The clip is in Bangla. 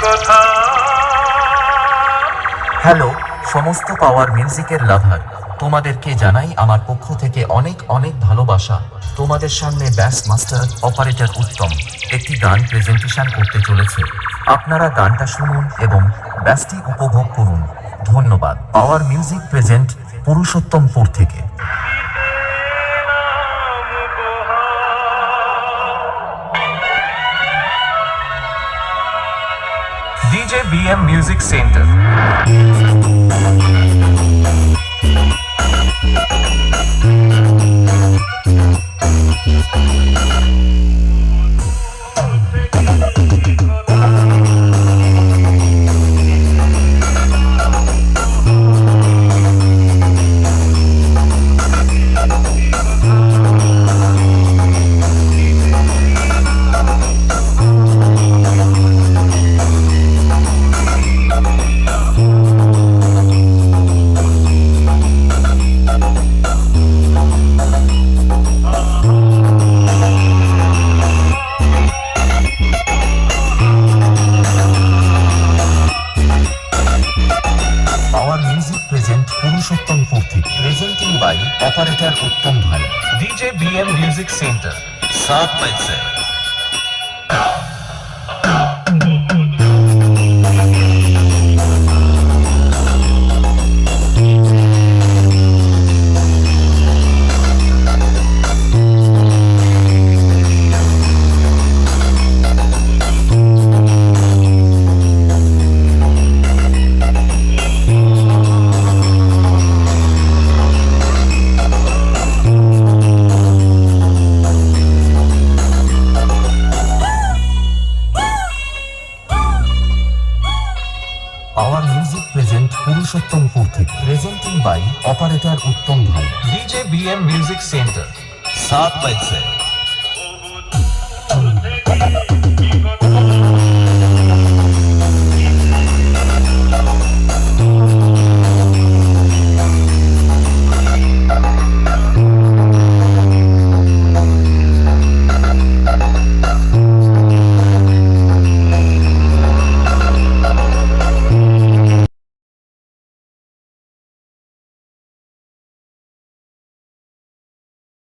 কোথা। হ্যালো, সমস্ত পাওয়ার মিউজিকের লাভার, তোমাদেরকে জানাই আমার পক্ষ থেকে অনেক অনেক ভালোবাসা। তোমাদের সামনে ব্যাস মাস্টার অপারেটর উত্তম, একটি গান প্রেজেন্টেশন করতে চলেছে। আপনারা গানটা শুনুন এবং ব্যাসটি উপভোগ করুন। ধন্যবাদ। পাওয়ার মিউজিক প্রেজেন্ট পুরুষোত্তমপুর থেকে। JBM Music Center. Power music present Purushottam কর্তৃক প্রেজেন্টিং বাই অপারেটর উত্তম ভাই ডিজে বিএম মিউজিক সেন্টার সাত পাইছে পাওয়ার মিউজিক প্রেজেন্ট পুরুষোত্তমপুর থেকে প্রেজেন্টিং বাই অপারেটর উত্তম ভাই ডিজে বিএম মিউজিক সেন্টার সাত পাইছে থেকে